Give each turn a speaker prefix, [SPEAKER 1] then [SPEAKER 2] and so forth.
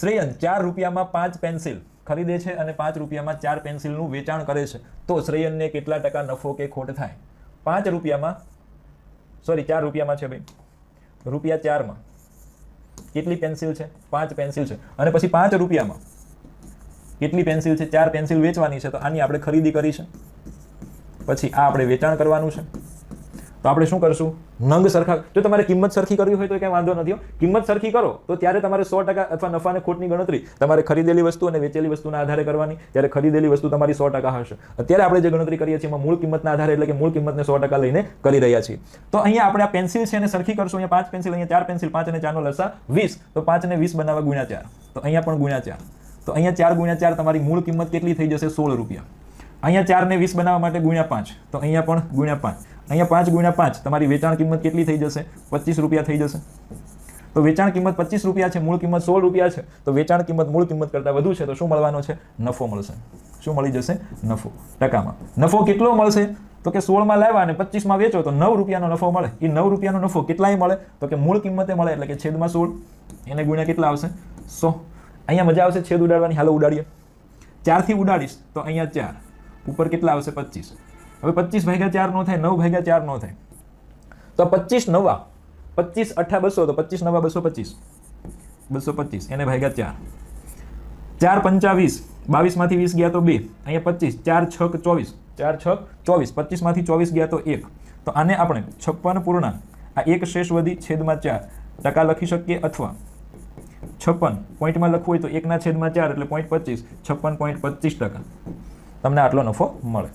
[SPEAKER 1] શ્રેયન ચાર રૂપિયામાં પાંચ પેન્સિલ ખરીદે છે અને પાંચ રૂપિયામાં ચાર પેન્સિલનું વેચાણ કરે છે. તો શ્રેયનને કેટલા ટકા નફો કે ખોટ થાય? પાંચ રૂપિયામાં સોરી ચાર રૂપિયામાં છે ભાઈ. રૂપિયા ચારમાં. કેટલી પેન્સિલ છે? પાંચ પેન્સિલ છે. અને પછી પાંચ રૂપિયામાં. કેટલી પેન્સિલ છે? ચાર પેન્સિલ વેચવાની છે. તો આની આપણે ખરીદી કરી છે. પછી આ આપણે વેચાણ કરવાનું છે. તો આપણે શું કરશું? નંગ સરખા જો તમારે કિંમત સરખી કરવી હોય તો કંઈ વાંધો નથી કિંમત સરખી કરો તો ત્યારે તમારે સો ટકા અથવા નફા અને ખોટની ગણતરી. તમારે ખરીદેલી વસ્તુ અને વેચેલી વસ્તુના આધારે કરવાની. ત્યારે ખરીદેલી વસ્તુ તમારી સો ટકા હશે. અત્યારે આપણે જે ગણતરી કરીએ છીએ એમાં મૂળ કિંમતના આધારે એટલે કે મૂળ કિંમતને સો ટકા લઈને કરી રહ્યા છીએ. તો અહીંયા આપણે આ પેન્સિલ છે એને સરખી કરશું. અહીંયા પાંચ પેન્સિલ, અહીંયા ચાર પેન્સિલ, પાંચ અને ચારનો લસા વીસ. તો પાંચ ને વીસ બનાવવા ગુણ્યા ચાર. તો અહીંયા પણ ગુણ્યા ચાર. તો અહીંયા ચાર ગુણ્યા ચાર તમારી મૂળ કિંમત કેટલી થઈ જશે? સોળ રૂપિયા. અહીંયા ચારને વીસ બનાવવા માટે ગુણ્યા પાંચ. તો અહીંયા પણ ગુણ્યા પાંચ. અહીંયા પાંચ ગુણ્યા પાંચ, તમારી વેચાણ કિંમત કેટલી થઈ જશે? પચીસ રૂપિયા થઈ જશે. તો વેચાણ કિંમત પચીસ રૂપિયા છે, મૂળ કિંમત સોળ રૂપિયા છે, તો વેચાણ કિંમત, મૂળ કિંમત કરતાં વધુ છે, તો શું મળવાનો છે? નફો મળશે. શું મળી જશે? નફો. ટકામાં. નફો કેટલો મળશે? તો કે સોળમાં લાવ્યા અને પચીસમાં વેચો, તો નવ રૂપિયાનો નફો મળે. એ નવ રૂપિયાનો નફો કેટલાય મળે? તો કે મૂળ કિંમતે મળે, એટલે કે છેદમાં સોળ. એને ગુણ્યા કેટલા આવશે? સો. અહીંયા મજા આવશે છેદ ઉડાડવાની. હાલો ઉડાડીએ. ચારથી ઉડાડીશ, તો અહીંયા ચાર. ઉપર કેટલા આવશે? પચીસ. હવે પચીસ ભાગ્યા ચાર નો થાય નવ ભાગ્યા ચાર નો થાય. તો પચીસ નવા પચીસ અઠા બસો તો પચીસ નવા બસો પચીસ. બસો પચીસ એને ભાગ્યા ચાર. ચાર પંચાવીસ બાવીસમાંથી વીસ ગયા તો બે અહીંયા પચીસ ચાર છક ચોવીસ. ચાર છક? ચોવીસ પચીસમાંથી ચોવીસ ગયા તો એક. તો આને આપણે છપ્પન પૂર્ણાંક આ એક શેષ વધી છેદમાં ચાર. ટકા લખી શકીએ અથવા? છપ્પન પોઈન્ટમાં લખવું હોય તો એકના છેદમાં ચાર એટલે પોઈન્ટ પચીસ છપ્પન પોઈન્ટ પચીસ ટકા. તમને આટલો નફો મળે.